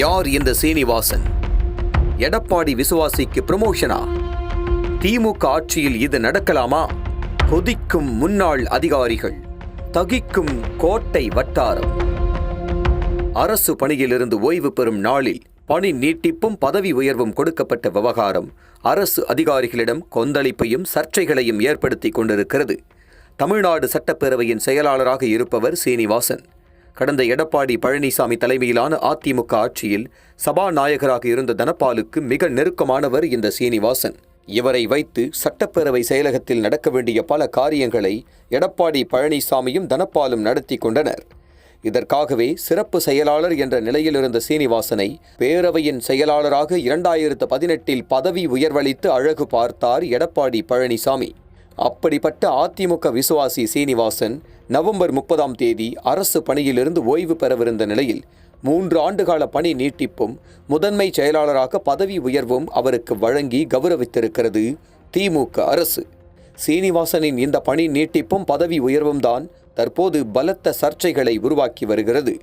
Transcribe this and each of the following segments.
யார் இந்த சீனிவாசன்? எடப்பாடி விசுவாசிக்கு ப்ரமோஷனா திமுக ஆட்சியில் இது நடக்கலாமா? கொதிக்கும் முன்னாள் அதிகாரிகள் தகிக்கும் கோட்டை வட்டாரம். அரசு பணியிலிருந்து ஓய்வு பெறும் நாளில் பணி நீட்டிப்பும் பதவி உயர்வும் கொடுக்கப்பட்ட விவகாரம் அரசு அதிகாரிகளிடம் கொந்தளிப்பையும் சர்ச்சைகளையும் ஏற்படுத்திக் கொண்டிருக்கிறது. தமிழ்நாடு சட்டப்பேரவையின் செயலாளராக இருப்பவர் சீனிவாசன். கடந்த எடப்பாடி பழனிசாமி தலைமையிலான அதிமுக ஆட்சியில் சபாநாயகராக இருந்த தனபாலுக்கு மிக நெருக்கமானவர் இந்த சீனிவாசன். இவரை வைத்து சட்டப்பேரவை செயலகத்தில் நடக்க வேண்டிய பல காரியங்களை எடப்பாடி பழனிசாமியும் தனபாலும் நடத்தி கொண்டனர். இதற்காகவே சிறப்பு செயலாளர் என்ற நிலையில் இருந்த சீனிவாசனை பேரவையின் செயலாளராக இரண்டாயிரத்து பதினெட்டில் பதவி உயர்வளித்து அழகு பார்த்தார் எடப்பாடி பழனிசாமி. அப்படிப்பட்ட அதிமுக விசுவாசி சீனிவாசன் நவம்பர் முப்பதாம் தேதி அரசு பணியிலிருந்து ஓய்வு பெறவிருந்த நிலையில் மூன்று ஆண்டுகால பணி நீட்டிப்பும் முதன்மை செயலாளராக பதவி உயர்வும் அவருக்கு வழங்கி கௌரவித்திருக்கிறது திமுக அரசு. சீனிவாசனின் இந்த பணி நீட்டிப்பும் பதவி உயர்வும் தான் தற்போது பலத்த சர்ச்சைகளை உருவாக்கி வருகிறது.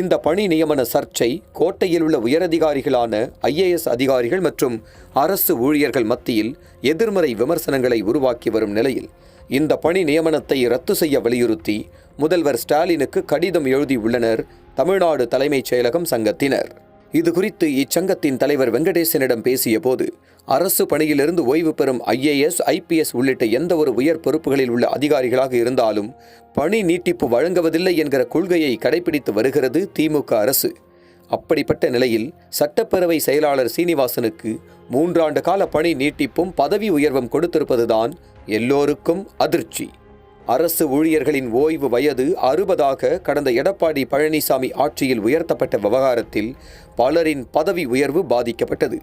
இந்த பணி நியமன சர்ச்சை கோட்டையில் உள்ள உயரதிகாரிகளான ஐஏஎஸ் அதிகாரிகள் மற்றும் அரசு ஊழியர்கள் மத்தியில் எதிர்மறை விமர்சனங்களை உருவாக்கி வரும் நிலையில் இந்த பணி நியமனத்தை ரத்து செய்ய வலியுறுத்தி முதல்வர் ஸ்டாலினுக்கு கடிதம் எழுதியுள்ளனர் தமிழ்நாடு தலைமைச் செயலகம் சங்கத்தினர். இது குறித்து இச்சங்கத்தின் தலைவர் வெங்கடேசனிடம் பேசியபோது அரசு பணியிலிருந்து ஓய்வு பெறும் ஐஏஎஸ் ஐபிஎஸ் உள்ளிட்ட எந்த ஒரு உயர் பொறுப்புகளில் உள்ள அதிகாரிகளாக இருந்தாலும் பணி நீட்டிப்பு வழங்குவதில்லை என்கிற கொள்கையை கடைபிடித்து வருகிறது திமுக அரசு. அப்படிப்பட்ட நிலையில் சட்டப்பேரவை செயலாளர் சீனிவாசனுக்கு மூன்றாண்டு கால பணி நீட்டிப்பும் பதவி உயர்வும் கொடுத்திருப்பதுதான் எல்லோருக்கும் அதிர்ச்சி. அரசு ஊழியர்களின் ஓய்வு வயது அறுபதாக கடந்த எடப்பாடி பழனிசாமி ஆட்சியில் உயர்த்தப்பட்ட விவகாரத்தில் பலரின் பதவி உயர்வு பாதிக்கப்பட்டது.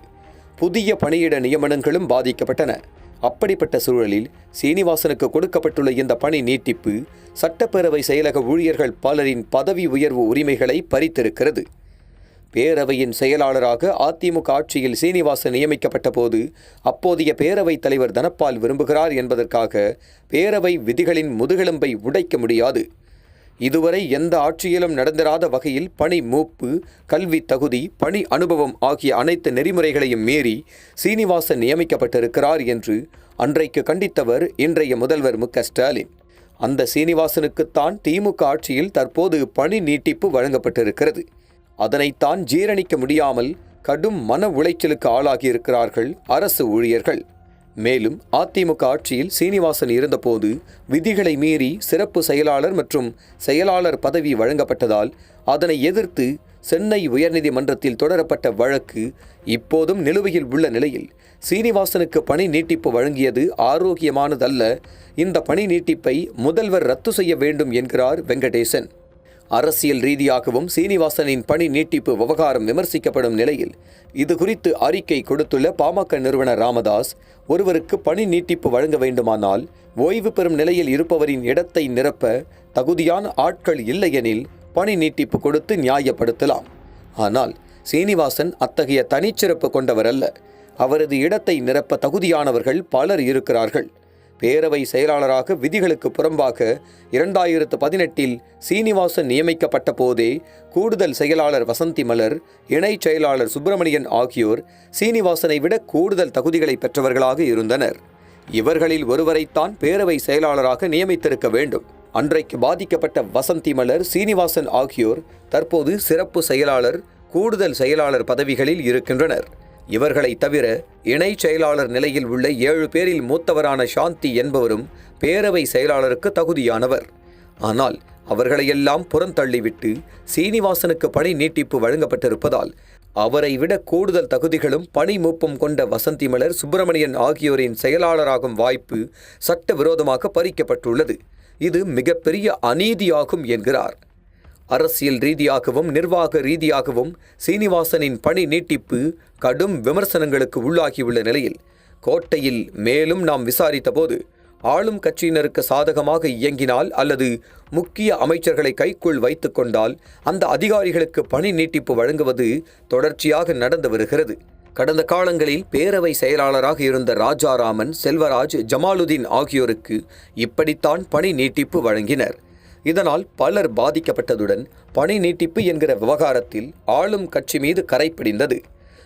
புதிய பணியிட நியமனங்களும் பாதிக்கப்பட்டன. அப்படிப்பட்ட சூழலில் சீனிவாசனுக்கு கொடுக்கப்பட்டுள்ள இந்த பணி நீட்டிப்பு சட்டப்பேரவை செயலக ஊழியர்கள் பலரின் பதவி உயர்வு உரிமைகளை பறித்திருக்கிறது. பேரவையின் செயலாளராக அதிமுக ஆட்சியில் சீனிவாசன் நியமிக்கப்பட்ட போது அப்போதைய பேரவைத் தலைவர் தனப்பால் விரும்புகிறார் என்பதற்காக பேரவை விதிகளின் முதுகெலும்பை உடைக்க முடியாது. இதுவரை எந்த ஆட்சியிலும் நடந்திராத வகையில் பணி மூப்பு கல்வி தகுதி பணி அனுபவம் ஆகிய அனைத்து நெறிமுறைகளையும் மீறி சீனிவாசன் நியமிக்கப்பட்டிருக்கிறார் என்று அன்றைக்கு கண்டித்தவர் இன்றைய முதல்வர் மு. ஸ்டாலின். அந்த சீனிவாசனுக்குத்தான் திமுக ஆட்சியில் தற்போது பணி நீட்டிப்பு வழங்கப்பட்டிருக்கிறது. அதனைத்தான் ஜீரணிக்க முடியாமல் கடும் மன உளைச்சலுக்கு ஆளாகியிருக்கிறார்கள் அரசு ஊழியர்கள். மேலும் அதிமுக ஆட்சியில் சீனிவாசன் இருந்தபோது விதிகளை மீறி சிறப்பு செயலாளர் மற்றும் செயலாளர் பதவி வழங்கப்பட்டதால் அதனை எதிர்த்து சென்னை உயர்நீதிமன்றத்தில் தொடரப்பட்ட வழக்கு இப்போதும் நிலுவையில் உள்ள நிலையில் சீனிவாசனுக்கு பணி நீட்டிப்பு வழங்கியது ஆரோக்கியமானதல்ல. இந்த பணி நீட்டிப்பை முதல்வர் ரத்து செய்ய வேண்டும் என்கிறார் வெங்கடேசன். அரசியல் ரீதியாகவும் சீனிவாசனின் பணி நீட்டிப்பு விவகாரம் விமர்சிக்கப்படும் நிலையில் இது குறித்து அறிக்கை கொடுத்துள்ள பாமக நிறுவனர் ராமதாஸ் ஒருவருக்கு பணி நீட்டிப்பு வழங்க வேண்டுமானால் ஓய்வு பெறும் நிலையில் இருப்பவரின் இடத்தை நிரப்ப தகுதியான ஆட்கள் இல்லையெனில் பணி நீட்டிப்பு கொடுத்து நியாயப்படுத்தலாம். ஆனால் சீனிவாசன் அத்தகைய தனிச்சிறப்பு கொண்டவர் அல்ல அவரது இடத்தை நிரப்ப தகுதியானவர்கள் பலர் இருக்கிறார்கள். பேரவை செயலாளராக விதிகளுக்கு புறம்பாக இரண்டாயிரத்து பதினெட்டில் சீனிவாசன் நியமிக்கப்பட்ட போதே கூடுதல் செயலாளர் வசந்தி மலர் இணைச் செயலாளர் சுப்பிரமணியன் ஆகியோர் சீனிவாசனை விட கூடுதல் தகுதிகளை பெற்றவர்களாக இருந்தனர். இவர்களில் ஒருவரைத்தான் பேரவை செயலாளராக நியமித்திருக்க வேண்டும். அன்றைக்கு பாதிக்கப்பட்ட வசந்தி மலர் சீனிவாசன் ஆகியோர் தற்போது சிறப்பு செயலாளர் கூடுதல் செயலாளர் பதவிகளில் இருக்கின்றனர். இவர்களை தவிர இணை செயலாளர் நிலையில் உள்ள ஏழு பேரில் மூத்தவரான சாந்தி என்பவரும் பேரவை செயலாளருக்கு தகுதியானவர். ஆனால் அவர்களையெல்லாம் புறந்தள்ளிவிட்டு சீனிவாசனுக்கு பணி நீட்டிப்பு வழங்கப்பட்டிருப்பதால் அவரை விட கூடுதல் தகுதிகளும் பணி மூப்பும் கொண்ட வசந்தி மலர் சுப்பிரமணியன் ஆகியோரின் செயலாளராகும் வாய்ப்பு சட்டவிரோதமாக பறிக்கப்பட்டுள்ளது. இது மிகப்பெரிய அநீதியாகும் என்கிறார். அரசியல் ரீதியாகவும் நிர்வாக ரீதியாகவும் சீனிவாசனின் பணி நீட்டிப்பு கடும் விமர்சனங்களுக்கு உள்ளாகியுள்ள நிலையில் கோட்டையில் மேலும் நாம் விசாரித்தபோது ஆளும் கட்சியினருக்கு சாதகமாக இயங்கினால் அல்லது முக்கிய அமைச்சர்களை கைக்குள் வைத்துக்கொண்டால் அந்த அதிகாரிகளுக்கு பணி நீட்டிப்பு வழங்குவது தொடர்ச்சியாக நடந்து வருகிறது. கடந்த காலங்களில் பேரவை செயலாளராக இருந்த ராஜாராமன் செல்வராஜ் ஜமாலுதீன் ஆகியோருக்கு இப்படித்தான் பணி நீட்டிப்பு வழங்கினர். இதனால் பலர் பாதிக்கப்பட்டதுடன் பணி நீட்டிப்பு என்கிற விவகாரத்தில் ஆளும் கட்சி மீது கரை பிடிந்தது.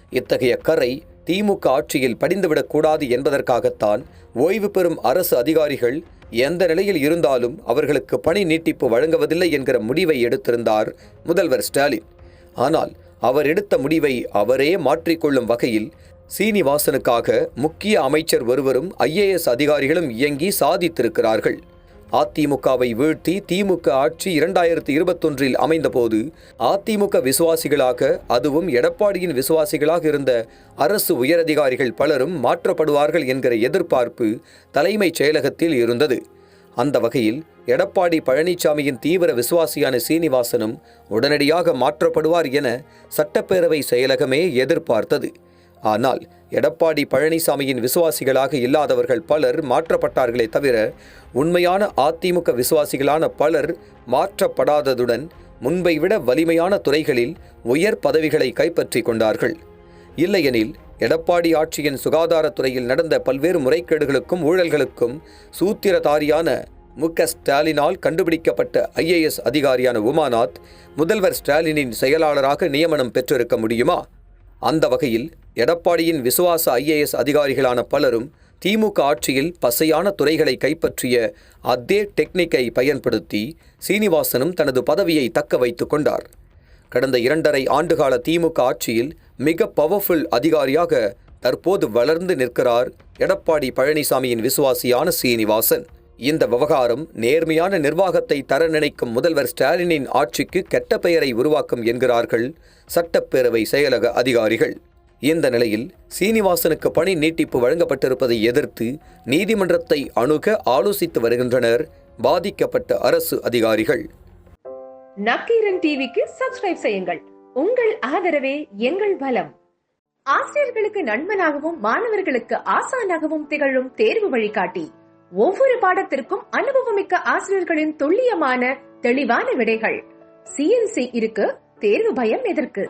இத்தகைய கரை திமுக ஆட்சியில் படிந்துவிடக்கூடாது என்பதற்காகத்தான் ஓய்வு பெறும் அரசு அதிகாரிகள் எந்த நிலையில் இருந்தாலும் அவர்களுக்கு பணி நீட்டிப்பு வழங்குவதில்லை என்கிற முடிவை எடுத்திருந்தார் முதல்வர் ஸ்டாலின். ஆனால் அவர் எடுத்த முடிவை அவரே மாற்றிக்கொள்ளும் வகையில் சீனிவாசனுக்காக முக்கிய அமைச்சர் ஒருவரும் ஐஏஎஸ் அதிகாரிகளும் இயங்கி சாதித்திருக்கிறார்கள். அதிமுகவை வீழ்த்தி திமுக ஆட்சி இரண்டாயிரத்தி இருபத்தொன்றில் அமைந்தபோது அதிமுக விசுவாசிகளாக அதுவும் எடப்பாடியின் விசுவாசிகளாக இருந்த அரசு உயரதிகாரிகள் பலரும் மாற்றப்படுவார்கள் என்கிற எதிர்பார்ப்பு தலைமைச் செயலகத்தில் இருந்தது. அந்த வகையில் எடப்பாடி பழனிசாமியின் தீவிர விசுவாசியான சீனிவாசனும் உடனடியாக மாற்றப்படுவார் என சட்டப்பேரவை செயலகமே எதிர்பார்த்தது. ஆனால் எடப்பாடி பழனிசாமியின் விசுவாசிகளாக இல்லாதவர்கள் பலர் மாற்றப்பட்டார்களே தவிர உண்மையான அதிமுக விசுவாசிகளான பலர் மாற்றப்படாததுடன் முன்பை விட வலிமையான துறைகளில் உயர் பதவிகளை கைப்பற்றிக் கொண்டார்கள். இல்லையெனில் எடப்பாடி ஆட்சியின் சுகாதாரத்துறையில் நடந்த பல்வேறு முறைகேடுகளுக்கும் ஊழல்களுக்கும் சூத்திரதாரியான மு. க. ஸ்டாலினால் கண்டுபிடிக்கப்பட்ட ஐஏஎஸ் அதிகாரியான உமாநாத் முதல்வர் ஸ்டாலினின் செயலாளராக நியமனம் பெற்றிருக்க முடியுமா? அந்த வகையில் எடப்பாடியின் விசுவாச ஐஏஎஸ் அதிகாரிகளான பலரும் திமுக ஆட்சியில் பசையான துறைகளை கைப்பற்றிய அதே டெக்னிக்கை பயன்படுத்தி சீனிவாசனும் தனது பதவியை தக்க வைத்து கொண்டார். கடந்த இரண்டரை ஆண்டுகால திமுக ஆட்சியில் மிக பவர்ஃபுல் அதிகாரியாக தற்போது வளர்ந்து நிற்கிறார் எடப்பாடி பழனிசாமியின் விசுவாசியான சீனிவாசன். இந்த விவகாரம் நேர்மையான நிர்வாகத்தை தர நினைக்கும் முதல்வர் ஸ்டாலினின் ஆட்சிக்கு கெட்ட பெயரை உருவாக்கும் என்கிறார்கள் சட்டப்பேரவை செயலக அதிகாரிகள். இந்த நிலையில் சீனிவாசனுக்கு பணி நீட்டிப்பு வழங்கப்பட்டிருப்பதை எதிர்த்து நீதிமன்றத்தை அணுக ஆலோசித்து வருகின்றனர். பாதிக்கப்பட்ட அரசு அதிகாரிகள். நக்கீரன் டிவிக்கு சப்ஸ்கிரைப் செய்யுங்கள். உங்கள் ஆதரவே எங்கள் பலம் ஆசிரியர்களுக்கு நண்பனாகவும் மாணவர்களுக்கு ஆசானாகவும் திகழும் தேர்வு வழிகாட்டி. ஒவ்வொரு பாடத்திற்கும் அனுபவமிக்க ஆசிரியர்களின் துல்லியமான தெளிவான விடைகள். சிஎன்சி இருக்கு தேர்வு பயம் எதற்கு?